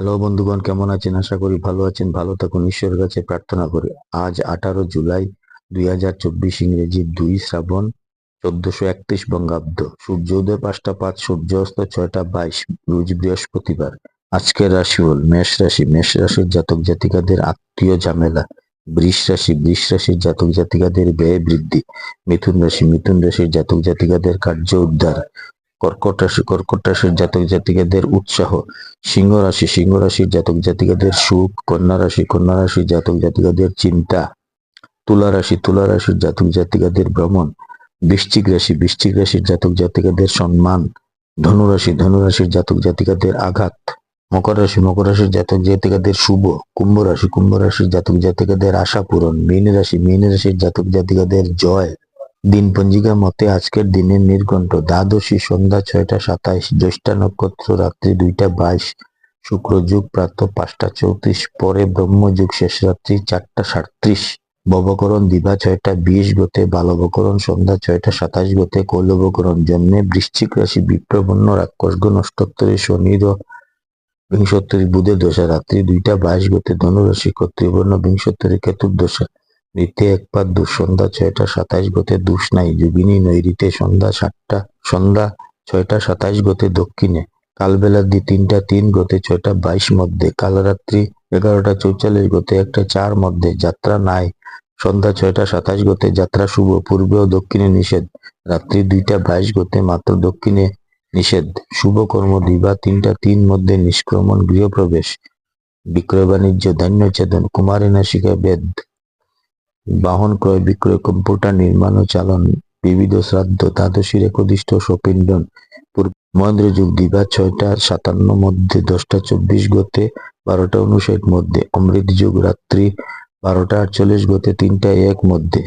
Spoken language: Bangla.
হ্যালো বন্ধুগণ, কেমন আছেন? আশা করি ভালো আছেন, ভালো থাকুন, ঈশ্বরের কাছে প্রার্থনা করি। আজ আঠারো জুলাই দুই হাজার চব্বিশ ইংরেজি দুই শ্রাবণ চোদ্দশো একত্রিশ বঙ্গাব্দ। সূর্যোদয় পাঁচটা পাঁচ সূর্যাস্ত ছয়টা বাইশ, রোজ বৃহস্পতিবার। আজকের রাশি হল মেষ রাশি। মেষ রাশির জাতক জাতিকাদের আত্মীয় ঝামেলা। বৃষ রাশি। বৃষ রাশির জাতক জাতিকাদের ব্যয় বৃদ্ধি। মিথুন রাশি। মিথুন রাশির জাতক জাতিকাদের কার্য উদ্ধার। কর্কট রাশি, কর্কট রাশির জাতক জাতিকাদের উৎসাহ। সিংহ রাশি, সিংহ রাশির জাতক জাতিকাদের সুখ। কন্যা রাশি, কন্যা রাশির জাতক জাতিকাদের চিন্তা। তুলা রাশি, তুলা রাশির জাতক জাতিকাদের ভ্রমণ। বৃশ্চিক রাশি, বৃশ্চিক রাশির জাতক জাতিকাদের সম্মান। ধনুরাশি ধনুরাশির জাতক জাতিকাদের আঘাত। মকর রাশি, মকর রাশির জাতক জাতিকাদের শুভ। কুম্ভ রাশি, কুম্ভ রাশির জাতক জাতিকাদের আশা পূরণ। মীন রাশি, মীন রাশির জাতক জাতিকাদের জয়। দিন পঞ্জিকা মতে আজকের দিনের নির্ঘণ্ট, দ্বাদশী সন্ধ্যা ছয়টা সাতাইশ, জ্যৈষ্ঠা নক্ষত্র রাত্রি দুইটা বাইশ, শুক্র যুগ প্রাত পাঁচটা চৌত্রিশ, পরে ব্রহ্মযুগ শেষ রাত্রি চারটা সাতত্রিশ ববকরণ দিবা ছয়টা বিশ গতে, বালবকরণ সন্ধ্যা ছয়টা সাতাশ গতে, কৌলবকরণ জন্মে বৃশ্চিক রাশি বিপ্রবন্ন রাক্ষসগণ অষ্টোত্তরে শনির ও বিংশোত্তরী বুধের দশা রাত্রি দুইটা বাইশ গতে, ধনুরাশি কর্তৃবর্ণ বিংশোত্তরী কেতুর দশা ঋতে একপাত দুঃসন্ধ্যা ছয়টা সাতাইশ গতে দুষ নাই। যোগিনী নৈরিতে সন্ধ্যা সাতটা, সন্ধ্যা ছয়টা সাতাইশ গতে দক্ষিণে, কালবেলার দি তিনটা তিন গতে ছয়টা বাইশ মধ্যে, কালরাত্রি এগারোটা চৌচল্লিশ গতে একটা চার মধ্যে, যাত্রা নাই। সন্ধ্যা ছয়টা সাতাশ গতে যাত্রা শুভ, পূর্বে ও দক্ষিণে নিষেধ। রাত্রি দুইটা বাইশ গতে মাত্র দক্ষিণে নিষেধ। শুভ কর্ম দিবা তিনটা তিন মধ্যে নিষ্ক্রমণ গৃহপ্রবেশ। বিক্রয় বাণিজ্য, ধান্য চেতন কুমারী নাসিকা বেদ। বাহন ক্রয়, বিক্রয়, কম্পিউটার নির্মাণ ও চালন, বিবিধ শ্রাদ্ধ দ্বাদশীর একদিষ্ট সপিণ্ডন মহেন্দ্র যুগ দিবা ছয়টা, সাতান্ন মধ্যে দশটা, চব্বিশ গতে, বারোটা উনষাট মধ্যে। অমৃত যুগ রাত্রি বারোটা আটচল্লিশ গতে, তিনটা এক মধ্যে।